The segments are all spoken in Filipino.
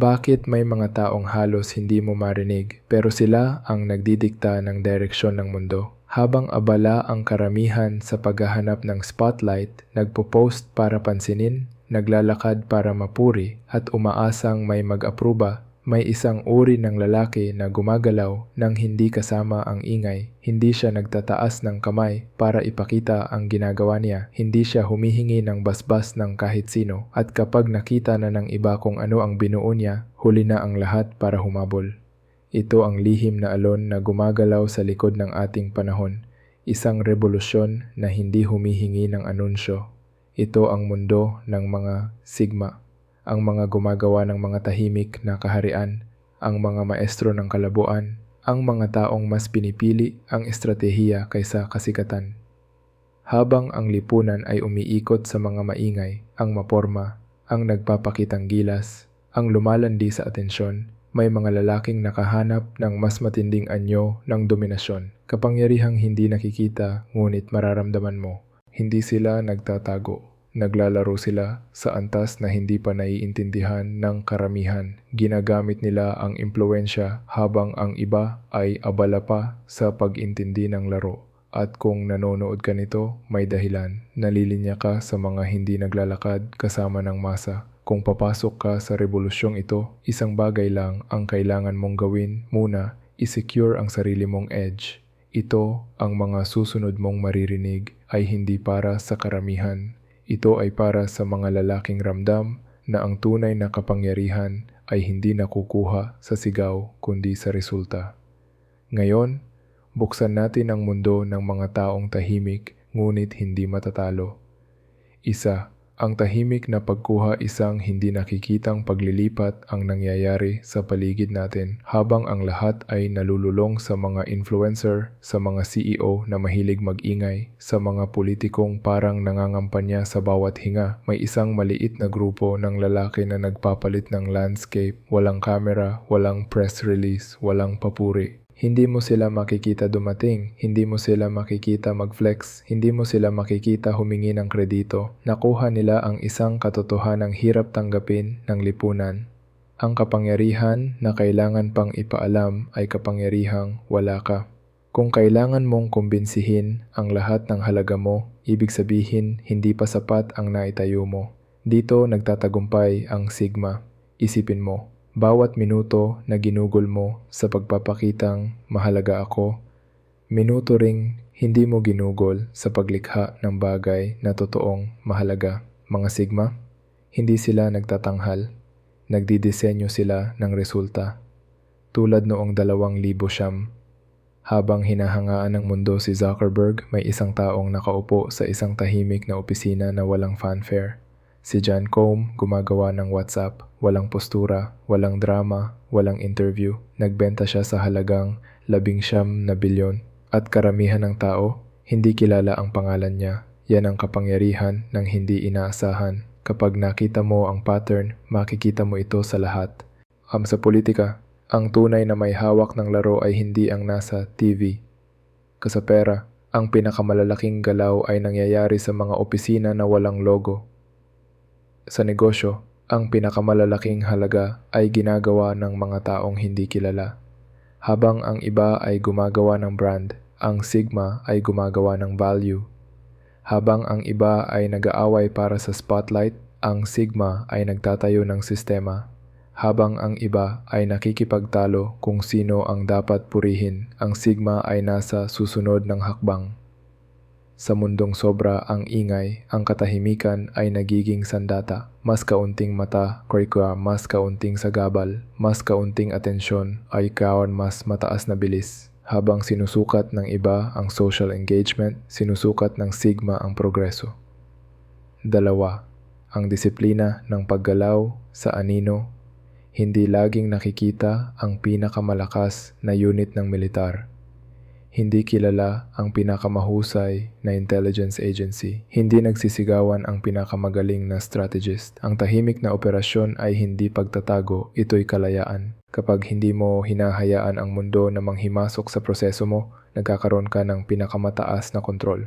Bakit may mga taong halos hindi mo marinig pero sila ang nagdidikta ng direksyon ng mundo? Habang abala ang karamihan sa paghahanap ng spotlight, nagpo-post para pansinin, naglalakad para mapuri at umaasang may mag-apruba, may isang uri ng lalaki na gumagalaw nang hindi kasama ang ingay. Hindi siya nagtataas ng kamay para ipakita ang ginagawa niya. Hindi siya humihingi ng basbas ng kahit sino. At kapag nakita na ng iba kung ano ang binuo niya, huli na ang lahat para humabol. Ito ang lihim na alon na gumagalaw sa likod ng ating panahon. Isang revolusyon na hindi humihingi ng anunsyo. Ito ang mundo ng mga sigma ang mga gumagawa ng mga tahimik na kaharian, ang mga maestro ng kalabuan, ang mga taong mas pinipili ang estratehiya kaysa kasikatan. Habang ang lipunan ay umiikot sa mga maingay, ang maporma, ang nagpapakitang gilas, ang lumalandi sa atensyon, may mga lalaking nakahanap ng mas matinding anyo ng dominasyon. Kapangyarihang hindi nakikita ngunit mararamdaman mo. Hindi sila nagtatago. Naglalaro sila sa antas na hindi pa naiintindihan ng karamihan. Ginagamit nila ang impluensya habang ang iba ay abala pa sa pag-intindi ng laro. At kung nanonood ka nito, may dahilan. Nalilinya ka sa mga hindi naglalakad kasama ng masa. Kung papasok ka sa revolusyong ito, isang bagay lang ang kailangan mong gawin muna, isecure ang sarili mong edge. Ito ang mga susunod mong maririnig ay hindi para sa karamihan ito ay para sa mga lalaking ramdam na ang tunay na kapangyarihan ay hindi nakukuha sa sigaw kundi sa resulta. Ngayon, buksan natin ang mundo ng mga taong tahimik ngunit hindi matatalo. Isa, ang tahimik na pagkuha isang hindi nakikitang paglilipat ang nangyayari sa paligid natin habang ang lahat ay nalululong sa mga influencer, sa mga CEO na mahilig magingay, sa mga politikong parang nangangampanya sa bawat hinga. May isang maliit na grupo ng lalaki na nagpapalit ng landscape, walang camera, walang press release, walang papuri. Hindi mo sila makikita dumating, hindi mo sila makikita mag-flex, hindi mo sila makikita humingi ng kredito. Nakuha nila ang isang katotohanang hirap tanggapin ng lipunan. Ang kapangyarihan na kailangan pang ipaalam ay kapangyarihang wala ka. Kung kailangan mong kumbinsihin ang lahat ng halaga mo, ibig sabihin hindi pa sapat ang naitayo mo. Dito nagtatagumpay ang sigma. Isipin mo, bawat minuto na ginugol mo sa pagpapakitang mahalaga ako, minuto ring hindi mo ginugol sa paglikha ng bagay na totoong mahalaga. Mga sigma, hindi sila nagtatanghal, nagdidisenyo sila ng resulta. Tulad noong dalawang libo siyam, habang hinahangaan ng mundo si Zuckerberg, may isang taong nakaupo sa isang tahimik na opisina na walang fanfare. Si John Combe gumagawa ng WhatsApp, walang postura, walang drama, walang interview. Nagbenta siya sa halagang labing siyam na bilyon. At karamihan ng tao, hindi kilala ang pangalan niya. Yan ang kapangyarihan ng hindi inaasahan. Kapag nakita mo ang pattern, makikita mo ito sa lahat. Am sa politika, ang tunay na may hawak ng laro ay hindi ang nasa TV. Kasapera, ang pinakamalalaking galaw ay nangyayari sa mga opisina na walang logo sa negosyo, ang pinakamalalaking halaga ay ginagawa ng mga taong hindi kilala. Habang ang iba ay gumagawa ng brand, ang Sigma ay gumagawa ng value. Habang ang iba ay nag-aaway para sa spotlight, ang Sigma ay nagtatayo ng sistema. Habang ang iba ay nakikipagtalo kung sino ang dapat purihin, ang Sigma ay nasa susunod ng hakbang. Sa mundong sobra ang ingay, ang katahimikan ay nagiging sandata. Mas kaunting mata, kurikwa mas kaunting sagabal, mas kaunting atensyon ay kawan mas mataas na bilis. Habang sinusukat ng iba ang social engagement, sinusukat ng sigma ang progreso. Dalawa, ang disiplina ng paggalaw sa anino, hindi laging nakikita ang pinakamalakas na unit ng militar hindi kilala ang pinakamahusay na intelligence agency. Hindi nagsisigawan ang pinakamagaling na strategist. Ang tahimik na operasyon ay hindi pagtatago, ito'y kalayaan. Kapag hindi mo hinahayaan ang mundo na manghimasok sa proseso mo, nagkakaroon ka ng pinakamataas na kontrol.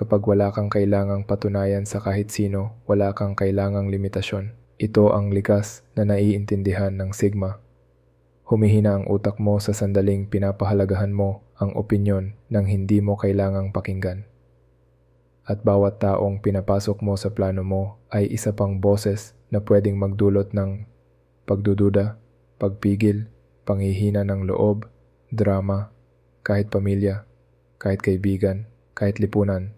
Kapag wala kang kailangang patunayan sa kahit sino, wala kang kailangang limitasyon. Ito ang likas na naiintindihan ng Sigma. Humihina ang utak mo sa sandaling pinapahalagahan mo ang opinyon ng hindi mo kailangang pakinggan. At bawat taong pinapasok mo sa plano mo ay isa pang boses na pwedeng magdulot ng pagdududa, pagpigil, panghihina ng loob, drama, kahit pamilya, kahit kaibigan, kahit lipunan.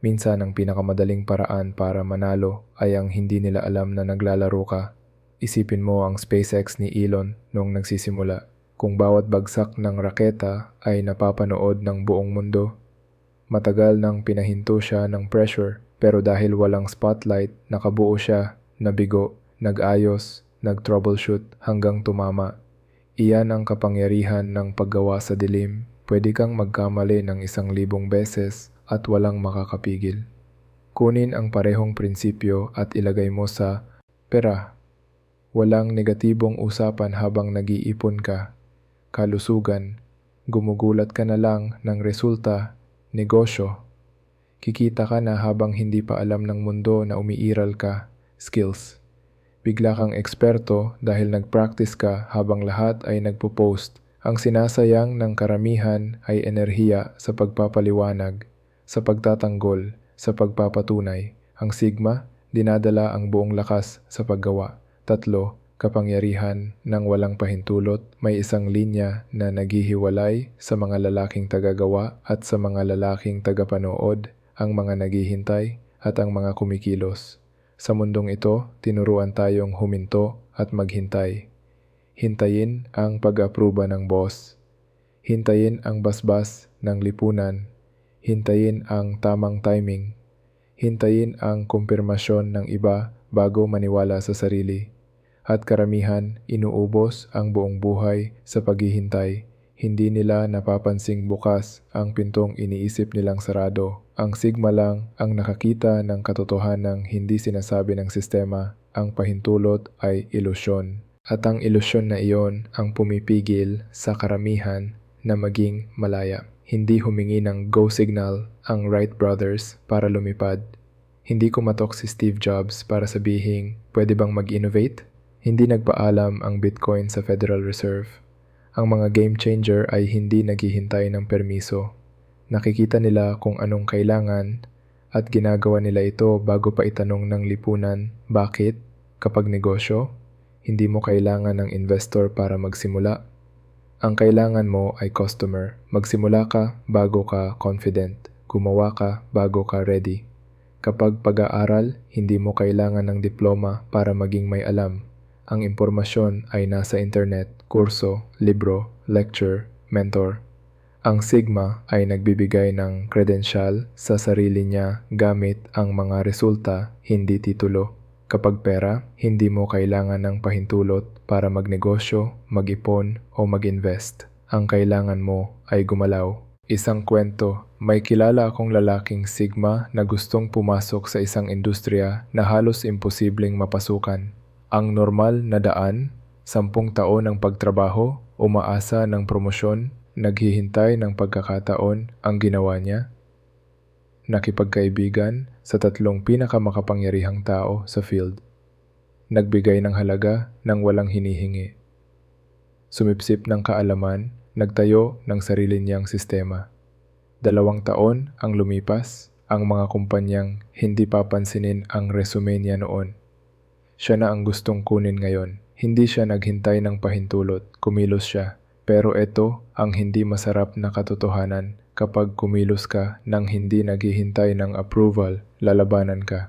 Minsan ang pinakamadaling paraan para manalo ay ang hindi nila alam na naglalaro ka. Isipin mo ang SpaceX ni Elon nung nagsisimula. Kung bawat bagsak ng raketa ay napapanood ng buong mundo. Matagal nang pinahinto siya ng pressure pero dahil walang spotlight, nakabuo siya, nabigo, nag-ayos, nag-troubleshoot hanggang tumama. Iyan ang kapangyarihan ng paggawa sa dilim. Pwede kang magkamali ng isang libong beses at walang makakapigil. Kunin ang parehong prinsipyo at ilagay mo sa pera. Walang negatibong usapan habang nag-iipon ka. Kalusugan, gumugulat ka na lang ng resulta, negosyo. Kikita ka na habang hindi pa alam ng mundo na umiiral ka, skills. Bigla kang eksperto dahil nag-practice ka habang lahat ay nagpo-post. Ang sinasayang ng karamihan ay enerhiya sa pagpapaliwanag, sa pagtatanggol, sa pagpapatunay. Ang sigma, dinadala ang buong lakas sa paggawa. Tatlo, kapangyarihan ng walang pahintulot. May isang linya na naghihiwalay sa mga lalaking tagagawa at sa mga lalaking tagapanood, ang mga naghihintay at ang mga kumikilos. Sa mundong ito, tinuruan tayong huminto at maghintay. Hintayin ang pag-aproba ng boss. Hintayin ang basbas ng lipunan. Hintayin ang tamang timing. Hintayin ang kumpirmasyon ng iba bago maniwala sa sarili. At karamihan, inuubos ang buong buhay sa paghihintay. Hindi nila napapansing bukas ang pintong iniisip nilang sarado. Ang sigma lang ang nakakita ng katotohanang hindi sinasabi ng sistema. Ang pahintulot ay ilusyon. At ang ilusyon na iyon ang pumipigil sa karamihan na maging malaya. Hindi humingi ng go signal ang Wright brothers para lumipad. Hindi kumatok si Steve Jobs para sabihin, pwede bang mag-innovate? Hindi nagpaalam ang Bitcoin sa Federal Reserve. Ang mga game changer ay hindi naghihintay ng permiso. Nakikita nila kung anong kailangan at ginagawa nila ito bago pa itanong ng lipunan bakit kapag negosyo hindi mo kailangan ng investor para magsimula. Ang kailangan mo ay customer. Magsimula ka bago ka confident. Gumawa ka bago ka ready. Kapag pag-aaral, hindi mo kailangan ng diploma para maging may alam. Ang impormasyon ay nasa internet, kurso, libro, lecture, mentor. Ang Sigma ay nagbibigay ng credential sa sarili niya gamit ang mga resulta, hindi titulo. Kapag pera, hindi mo kailangan ng pahintulot para magnegosyo, mag-ipon o mag-invest. Ang kailangan mo ay gumalaw. Isang kwento, may kilala akong lalaking Sigma na gustong pumasok sa isang industriya na halos imposibleng mapasukan. Ang normal na daan, sampung taon ng pagtrabaho, umaasa ng promosyon, naghihintay ng pagkakataon ang ginawa niya nakipagkaibigan sa tatlong pinakamakapangyarihang tao sa field. Nagbigay ng halaga ng walang hinihingi. Sumipsip ng kaalaman, nagtayo ng sarili niyang sistema. Dalawang taon ang lumipas, ang mga kumpanyang hindi papansinin ang resume niya noon. Siya na ang gustong kunin ngayon. Hindi siya naghintay ng pahintulot, kumilos siya. Pero ito ang hindi masarap na katotohanan kapag kumilos ka nang hindi naghihintay ng approval, lalabanan ka.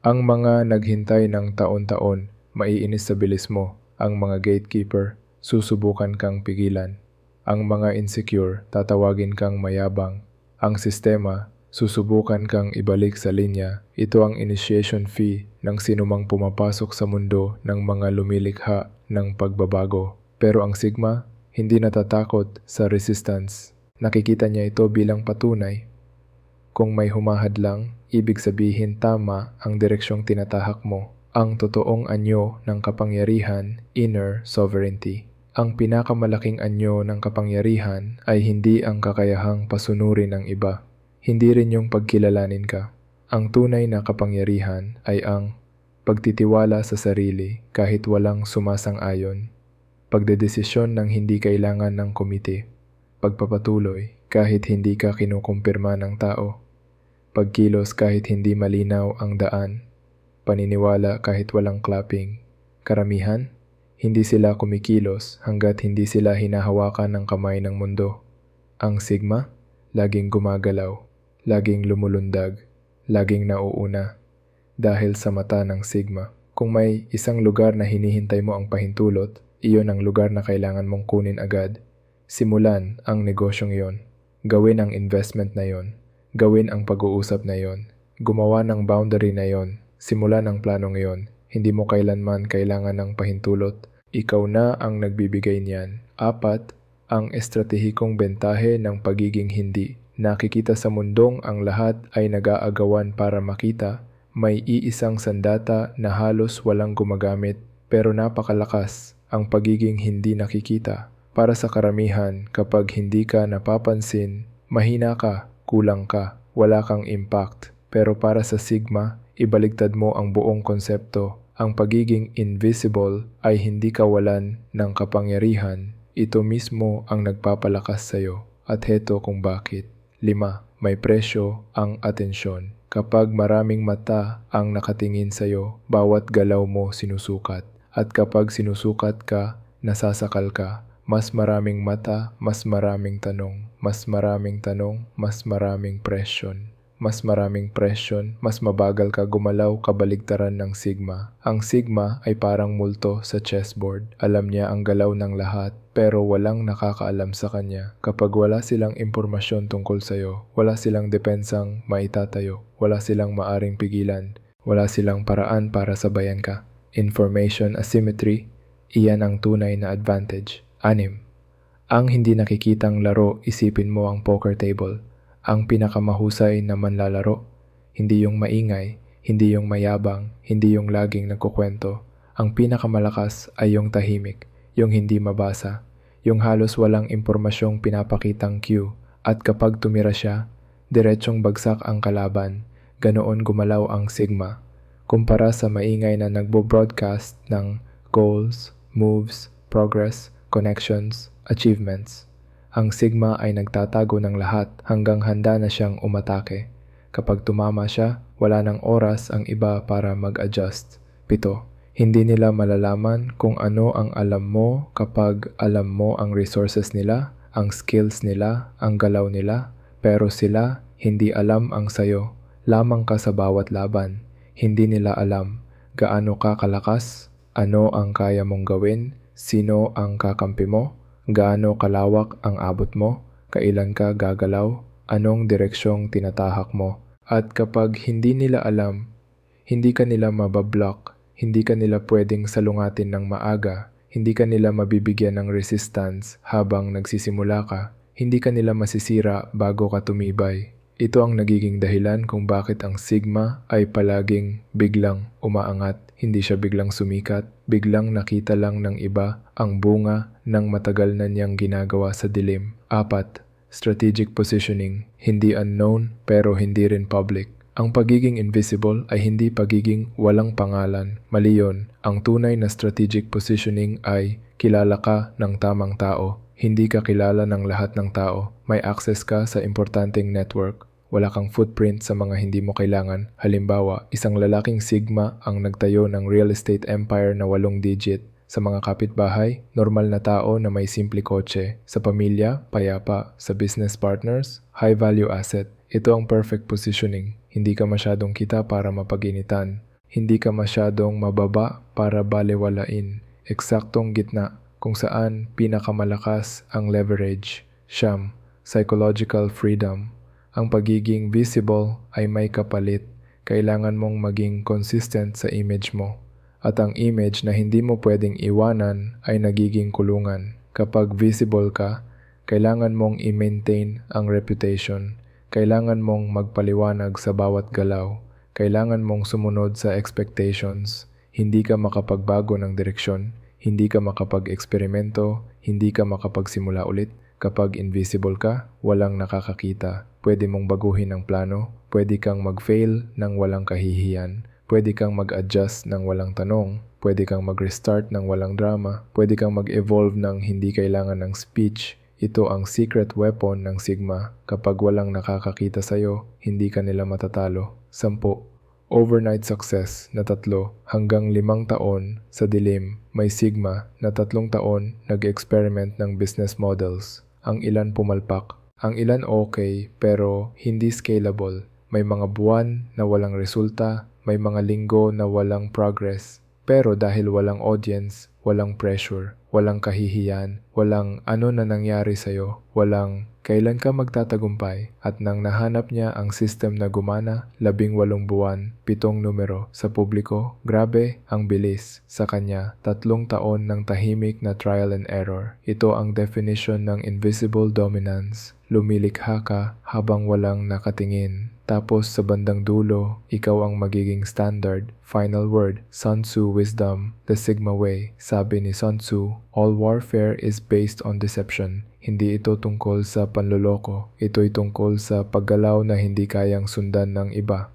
Ang mga naghintay ng taon-taon, maiinis sa bilis mo. Ang mga gatekeeper, susubukan kang pigilan. Ang mga insecure, tatawagin kang mayabang. Ang sistema, susubukan kang ibalik sa linya. Ito ang initiation fee ng sinumang pumapasok sa mundo ng mga lumilikha ng pagbabago. Pero ang Sigma, hindi natatakot sa resistance. Nakikita niya ito bilang patunay. Kung may humahad lang, ibig sabihin tama ang direksyong tinatahak mo. Ang totoong anyo ng kapangyarihan, inner sovereignty. Ang pinakamalaking anyo ng kapangyarihan ay hindi ang kakayahang pasunurin ng iba. Hindi rin yung pagkilalanin ka. Ang tunay na kapangyarihan ay ang Pagtitiwala sa sarili kahit walang sumasang-ayon. Pagdedesisyon ng hindi kailangan ng komite. Pagpapatuloy kahit hindi ka kinukumpirma ng tao. Pagkilos kahit hindi malinaw ang daan. Paniniwala kahit walang clapping. Karamihan, hindi sila kumikilos hanggat hindi sila hinahawakan ng kamay ng mundo. Ang sigma, laging gumagalaw, laging lumulundag, laging nauuna. Dahil sa mata ng sigma, kung may isang lugar na hinihintay mo ang pahintulot, iyon ang lugar na kailangan mong kunin agad. Simulan ang negosyong iyon. Gawin ang investment na iyon. Gawin ang pag-uusap na iyon. Gumawa ng boundary na iyon. Simulan ang planong iyon. Hindi mo kailanman kailangan ng pahintulot. Ikaw na ang nagbibigay niyan. Apat, ang estratehikong bentahe ng pagiging hindi. Nakikita sa mundong ang lahat ay nag-aagawan para makita, may iisang sandata na halos walang gumagamit pero napakalakas ang pagiging hindi nakikita. Para sa karamihan, kapag hindi ka napapansin, mahina ka, kulang ka, wala kang impact. Pero para sa Sigma, ibaligtad mo ang buong konsepto. Ang pagiging invisible ay hindi kawalan ng kapangyarihan. Ito mismo ang nagpapalakas sa'yo. At heto kung bakit. 5. May presyo ang atensyon. Kapag maraming mata ang nakatingin sa'yo, bawat galaw mo sinusukat. At kapag sinusukat ka, nasasakal ka. Mas maraming mata, mas maraming tanong. Mas maraming tanong, mas maraming presyon. Mas maraming presyon, mas mabagal ka gumalaw kabaligtaran ng sigma. Ang sigma ay parang multo sa chessboard. Alam niya ang galaw ng lahat, pero walang nakakaalam sa kanya. Kapag wala silang impormasyon tungkol sa'yo, wala silang depensang maitatayo, wala silang maaring pigilan, wala silang paraan para sabayan ka. Information asymmetry, iyan ang tunay na advantage. Anim. Ang hindi nakikitang laro, isipin mo ang poker table. Ang pinakamahusay na manlalaro. Hindi yung maingay, hindi yung mayabang, hindi yung laging nagkukwento. Ang pinakamalakas ay yung tahimik, yung hindi mabasa, yung halos walang impormasyong pinapakitang cue. At kapag tumira siya, diretsong bagsak ang kalaban. Ganoon gumalaw ang sigma. Kumpara sa maingay na nagbo-broadcast ng goals, moves, progress, connections, achievements. Ang Sigma ay nagtatago ng lahat hanggang handa na siyang umatake. Kapag tumama siya, wala ng oras ang iba para mag-adjust. Pito, hindi nila malalaman kung ano ang alam mo kapag alam mo ang resources nila, ang skills nila, ang galaw nila, pero sila hindi alam ang sayo. Lamang ka sa bawat laban. Hindi nila alam gaano ka kalakas, ano ang kaya mong gawin, sino ang kakampi mo, gaano kalawak ang abot mo, kailan ka gagalaw, anong direksyong tinatahak mo. At kapag hindi nila alam, hindi ka nila mabablock, hindi ka nila pwedeng salungatin ng maaga, hindi ka nila mabibigyan ng resistance habang nagsisimula ka, hindi ka nila masisira bago ka tumibay. Ito ang nagiging dahilan kung bakit ang Sigma ay palaging biglang umaangat. Hindi siya biglang sumikat, biglang nakita lang ng iba ang bunga ng matagal na niyang ginagawa sa dilim. Apat, strategic positioning. Hindi unknown pero hindi rin public. Ang pagiging invisible ay hindi pagiging walang pangalan. Mali yun. Ang tunay na strategic positioning ay kilala ka ng tamang tao. Hindi ka kilala ng lahat ng tao. May access ka sa importanteng network. Wala kang footprint sa mga hindi mo kailangan. Halimbawa, isang lalaking Sigma ang nagtayo ng real estate empire na walong digit. Sa mga kapitbahay, normal na tao na may simple kotse. Sa pamilya, payapa. Sa business partners, high value asset. Ito ang perfect positioning. Hindi ka masyadong kita para mapaginitan. Hindi ka masyadong mababa para balewalain. Eksaktong gitna kung saan pinakamalakas ang leverage. Siyam, psychological freedom. Ang pagiging visible ay may kapalit. Kailangan mong maging consistent sa image mo. At ang image na hindi mo pwedeng iwanan ay nagiging kulungan. Kapag visible ka, kailangan mong i-maintain ang reputation. Kailangan mong magpaliwanag sa bawat galaw. Kailangan mong sumunod sa expectations. Hindi ka makapagbago ng direksyon. Hindi ka makapag-eksperimento. Hindi ka makapagsimula ulit. Kapag invisible ka, walang nakakakita. Pwede mong baguhin ang plano. Pwede kang mag-fail ng walang kahihiyan. Pwede kang mag-adjust ng walang tanong, pwede kang mag-restart ng walang drama, pwede kang mag-evolve ng hindi kailangan ng speech. Ito ang secret weapon ng Sigma. Kapag walang nakakakita sa'yo, hindi ka nila matatalo. Sampo. Overnight success na tatlo hanggang limang taon sa dilim. May Sigma na tatlong taon nag-experiment ng business models. Ang ilan pumalpak, ang ilan okay pero hindi scalable. May mga buwan na walang resulta, may mga linggo na walang progress. Pero dahil walang audience, walang pressure, walang kahihiyan, walang ano na nangyari sa'yo, walang kailan ka magtatagumpay at nang nahanap niya ang system na gumana, labing walong buwan, pitong numero sa publiko, grabe ang bilis sa kanya, tatlong taon ng tahimik na trial and error. Ito ang definition ng invisible dominance. Lumilikha ka habang walang nakatingin. Tapos sa bandang dulo, ikaw ang magiging standard. Final word, Sun Tzu Wisdom, The Sigma Way. Sabi ni Sun Tzu, all warfare is based on deception. Hindi ito tungkol sa panloloko. Ito'y tungkol sa paggalaw na hindi kayang sundan ng iba.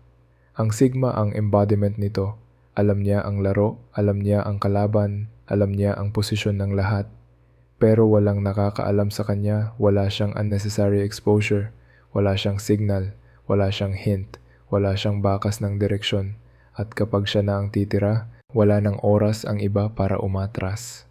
Ang Sigma ang embodiment nito. Alam niya ang laro, alam niya ang kalaban, alam niya ang posisyon ng lahat. Pero walang nakakaalam sa kanya, wala siyang unnecessary exposure, wala siyang signal, wala siyang hint, wala siyang bakas ng direksyon. At kapag siya na ang titira, wala ng oras ang iba para umatras.